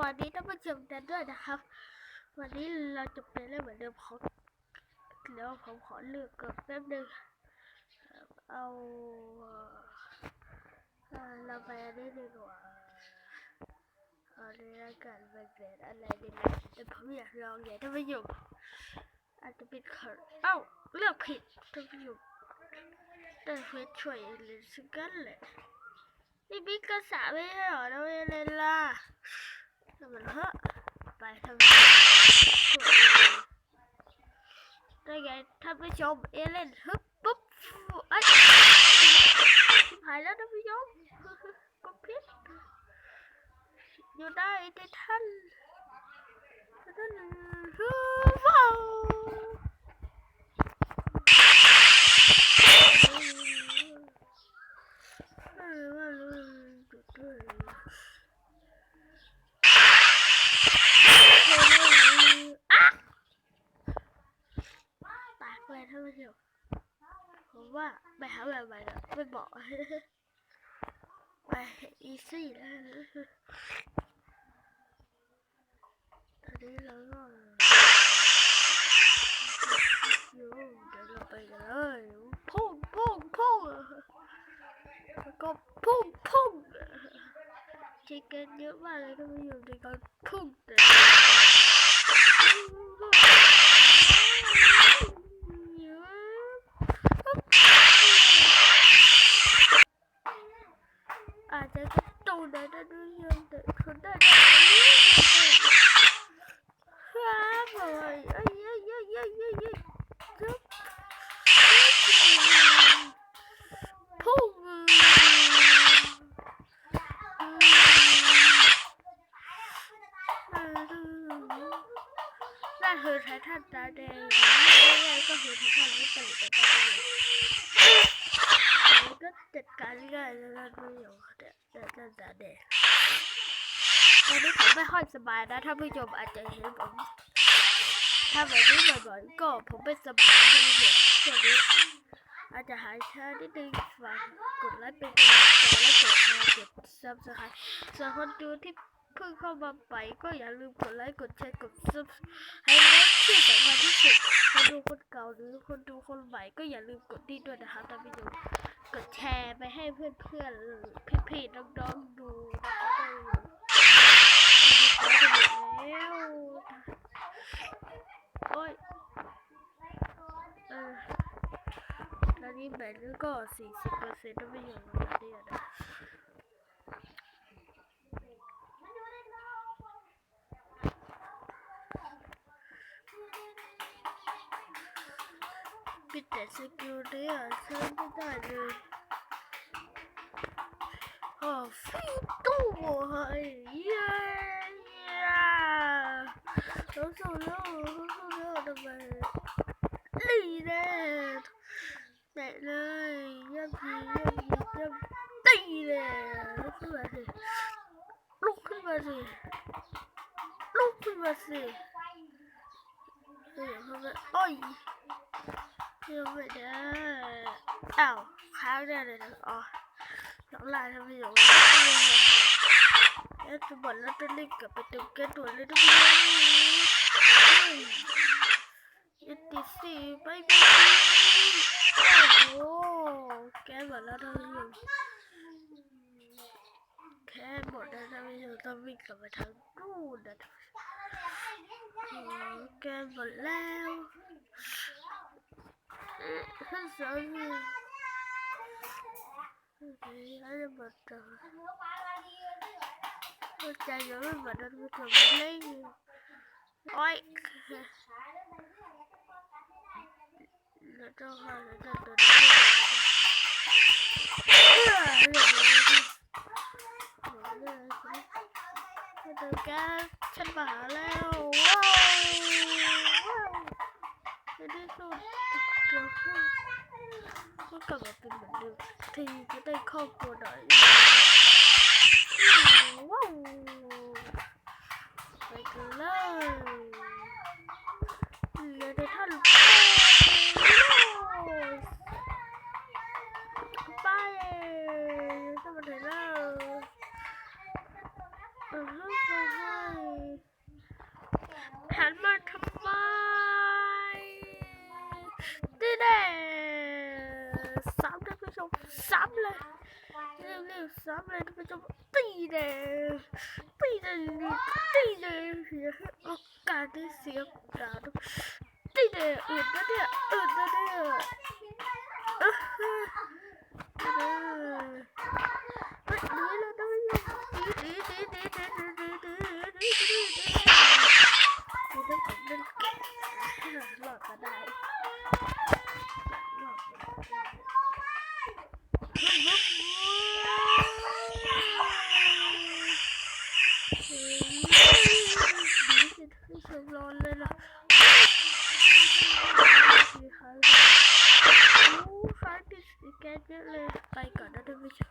วันนี้ท่านผู้ชมกันด้วยนะครับ วันนี้เราจะไปเล่นเหมือนเดิมขาเดี๋ยวผมขอเลือกก่อนแป๊บหนึงเอาเราไปอันนี้ดีกว่าอาในราการเป็นเป็นอะไรดีไหมแต่ผมอยากลองอย่างท่านผู้ชมอาจจะเป็นขนเอ้าเลือกผิดท่านผู้ชมแต่เฟซช่วยเลยสักกันเลยนี่บิ๊กก็สาไม่ใช่เหรอแล้วไมเล่นล่ะ ทำมันเถอะไปทำได้ไงท่านผู้ชมเอเลนฮึบปุ๊บอ้ยหายแล้วท่านผู้ชมกดพิษอยู่ได้ในท่านท่านฮึบว้าวเออว่ารู้จุดด้วย อะตากเลยท่านผู้ชมผม ว่าไปหาแบบใหม่แล้วไม่บอกไปอีซี่แล้วตอนนี้เราก็เดี๋ยวเราไปกันเลยพุ่งพุ่งพุ่งแล้วก็พุ่งพุ่งชิคเก้นเยอะมากเลยท่านผู้ชมในการพุ่งแต่ อาจจะกระตูนได้ด้วยยังแต่คนได้ครับเลยเอ้ยเอ้ยเอ้ยเอ้ยเอ้ยเอ้ยครับพุ่ง นั่นคือไททันตาแดงง่ายๆก็คือไททันไม่ตลกแต่ตาแดงมันก็จัดการง่ายแล้วนะไม่ยอมเด็ดเด็ดเด็ดเด็ดเดตอนนี้ผมไม่ค่อยสบายนะถ้าผู้ชมอาจจะเห็นผมถ้าแบบนี้บ่อยๆก็ผมไม่สบายนะท่านผู้ชมช่วงนี้อาจจะหายช้านิดนึงฝากกดไลค์เป็นกำลังใจและกดแชร์กดซับสไครต์ส่วนคนดูที่ เพิ่งเข้ามาใหม่ก็อย่าลืมกดไลค์กดแชร์กดซับให้และที่สำคัญที่สุดคนดูคนเก่าหรือคนดูคนใหม่ก็อย่าลืมกดนี่ด้วยนะคะท่านผู้ชมกดแชร์ไปให้เพื่อนๆพี่ๆน้องๆดูนะคะดูดูแล้วโอ้ยเออตอนนี้แบตก็สี่สิบเปอร์เซ็นต์ไม่อยู่แล้วเนี่ยนะ ปิดแต่สกิลเนี่ยใช้ไม่ได้เลยโอ้ฟิวตู้ เฮ้ยเย้เย้เราสู้แล้วเราสู้แล้วทำไมลีเน่เตะเลยยับยียับยียับตีเลยลุกขึ้นมาสิลุกขึ้นมาสิลุกขึ้นมาสิเดี๋ยวเขาไปโอ้ยเดี๋ยวไปเด้ออ้าวค้างได้เลยนะอ๋อน้องลายทำไมอยู่แล้วจะบอกแล้วจะรีบกลับไปเติมแก๊สด่วนเลยทุกคนยัติดสิไปไปโอ้โหแก๊สหมดแล้วท่านผู้ชมแค่หมดแล้วท่านผู้ชมต้องวิ่งกลับไปทางนู่นนะแก๊สหมดแล้ว ไม่หมดตัวใจยังไม่หมดตัวตัวไม่โอ้ยเราต้องหาเราต้องตัวตัวกันฉันมาแล้วว้าวว้าวจะได้สุดตัว ก็กลับมาเป็นเหมือนเดิมทีจะได้ครอบครัวหน่อยว้าวไปกันเลยเหลือแต่ท่านไปจะมาถึงแล้วเออให้หันมาทำไม Selamünaleyküm. Beyler. Beyler. Beyler. O kardeşim yavrum. Beyler. Öldü de. Öldü de. Öldü de. เลยไปก่อนนะท่านผู้ชม